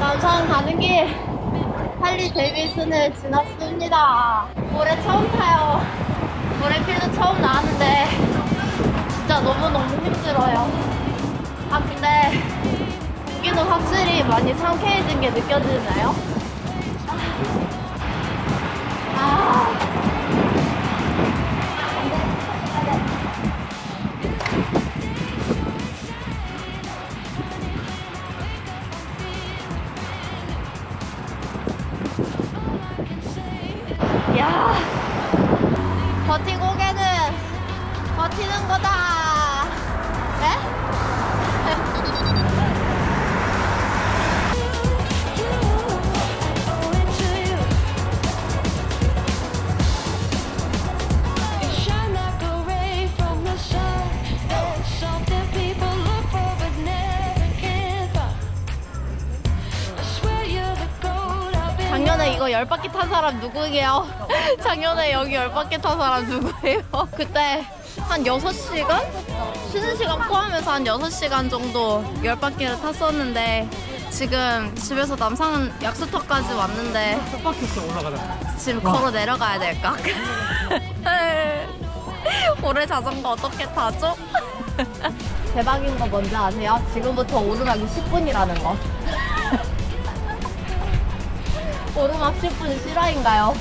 남산 가는 길 할리 데이비슨을 지났습니다. 올해 처음 타요. 올해필도 처음 나왔는데 진짜 너무너무 힘들어요. 아 근데 여기는 확실히 많이 상쾌해진 게 느껴지나요? 아. 야 버티고개는 버티는 거다. 이거 열 바퀴 탄 사람 누구예요? 작년에 여기 열 바퀴 탄 사람 누구예요? 그때 한 6시간? 쉬는 시간 포함해서 한 6시간 정도 열 바퀴를 탔었는데 지금 집에서 남산 약수터까지 왔는데 헛바퀴씩 올라가자. 지금 걸어 내려가야 될까? 올해 자전거 어떻게 타죠? 대박인 거 뭔지 아세요? 지금부터 오르막이 10분이라는 거. 막 10분 실화인가요?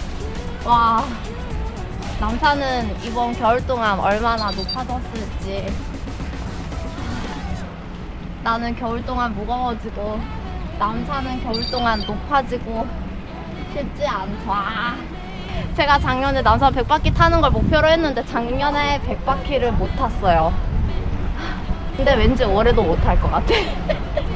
와. 남산은 이번 겨울 동안 얼마나 높아졌을지. 나는 겨울 동안 무거워지고, 남산은 겨울 동안 높아지고, 쉽지 않다. 제가 작년에 남산 100바퀴 타는 걸 목표로 했는데 작년에 100바퀴를 못 탔어요. 근데 왠지 올해도 못 탈 것 같아.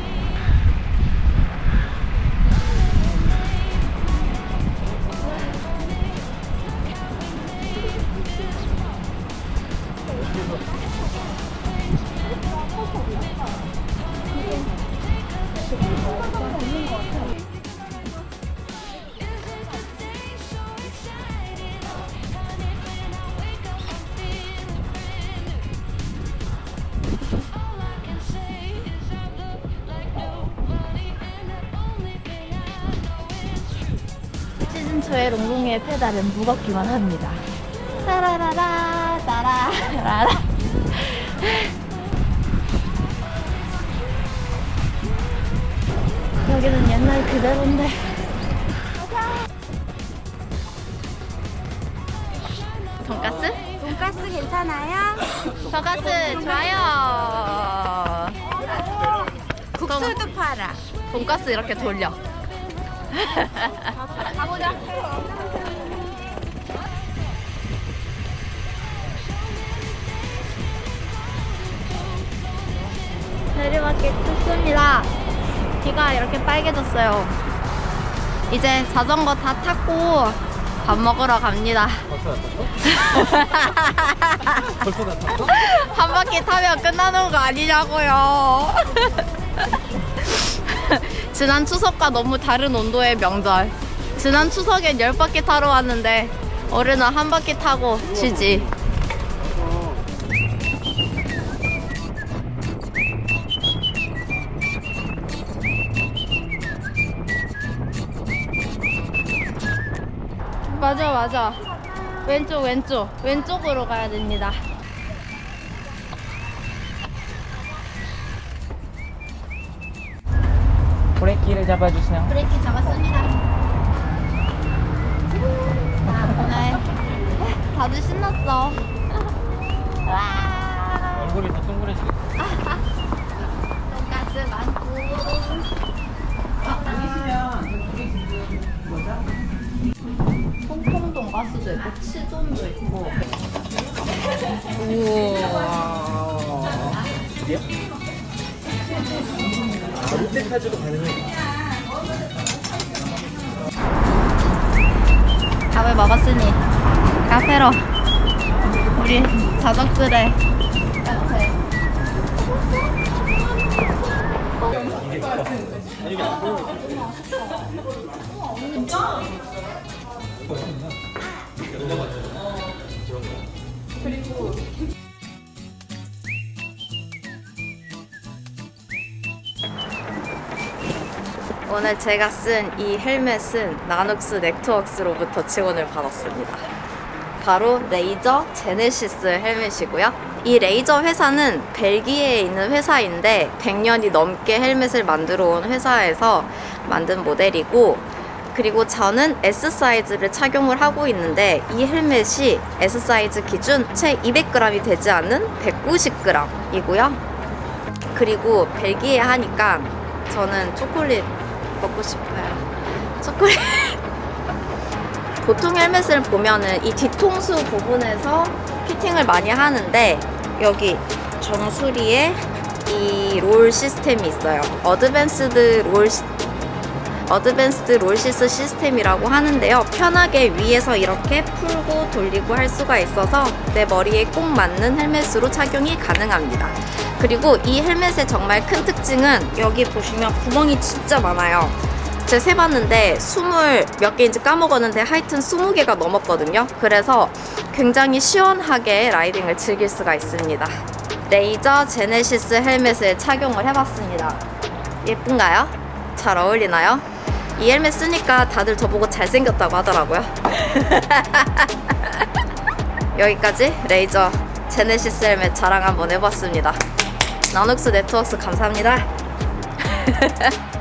시즌 초의 롱롱이의 페달은 무겁기만 합니다. 따라라라 따라라라. 여기는 옛날 그대로인데. 돈가스? 돈가스 괜찮아요? 돈가스 좋아요. 국수도 팔아. 돈가스 이렇게 돌려. 가보자. 내리막길 춥습니다. 귀가 이렇게 빨개졌어요. 이제 자전거 다 탔고 밥 먹으러 갑니다. 벌써 다 탔어? 벌써 다 탔어? 한 바퀴 타면 끝나는 거 아니냐고요. 지난 추석과 너무 다른 온도의 명절. 지난 추석엔 열 바퀴 타러 왔는데 올해는 한 바퀴 타고 쉬지. 맞아 맞아. 왼쪽 왼쪽 왼쪽으로 가야 됩니다. 브레이크를 잡아주세요. 브레이크 잡았습니다. 네. 다들 신났어. 와. 얼굴이 더 동그래지겠다. 아, 롯데카드도 가능해. 밥을 먹었으니 카페로 우리 자석들의 카페. 좋 오늘 제가 쓴 이 헬멧은 나눅스 넥트웍스로부터 지원을 받았습니다. 바로 레이저 제네시스 헬멧이고요. 이 레이저 회사는 벨기에에 있는 회사인데 100년이 넘게 헬멧을 만들어 온 회사에서 만든 모델이고 그리고 저는 S 사이즈를 착용을 하고 있는데 이 헬멧이 S 사이즈 기준 채 200g이 되지 않는 190g이고요. 그리고 벨기에 하니까 저는 초콜릿 먹고 싶어요. 초콜릿. 보통 헬멧을 보면은 이 뒤통수 부분에서 피팅을 많이 하는데 여기 정수리에 이 롤 시스템이 있어요. 어드밴스드 롤 시- 어드밴스드 롤시스 시스템이라고 하는데요. 편하게 위에서 이렇게 풀고 돌리고 할 수가 있어서 내 머리에 꼭 맞는 헬멧으로 착용이 가능합니다. 그리고 이 헬멧의 정말 큰 특징은 여기 보시면 구멍이 진짜 많아요. 제가 세봤는데 스물 몇 개인지 까먹었는데 하여튼 20개가 넘었거든요. 그래서 굉장히 시원하게 라이딩을 즐길 수가 있습니다. 레이저 제네시스 헬멧을 착용을 해봤습니다. 예쁜가요? 잘 어울리나요? 이 헬멧 쓰니까 다들 저보고 잘생겼다고 하더라고요. 여기까지 레이저 제네시스 헬멧 자랑 한번 해봤습니다. 나눅스 네트워크스 감사합니다.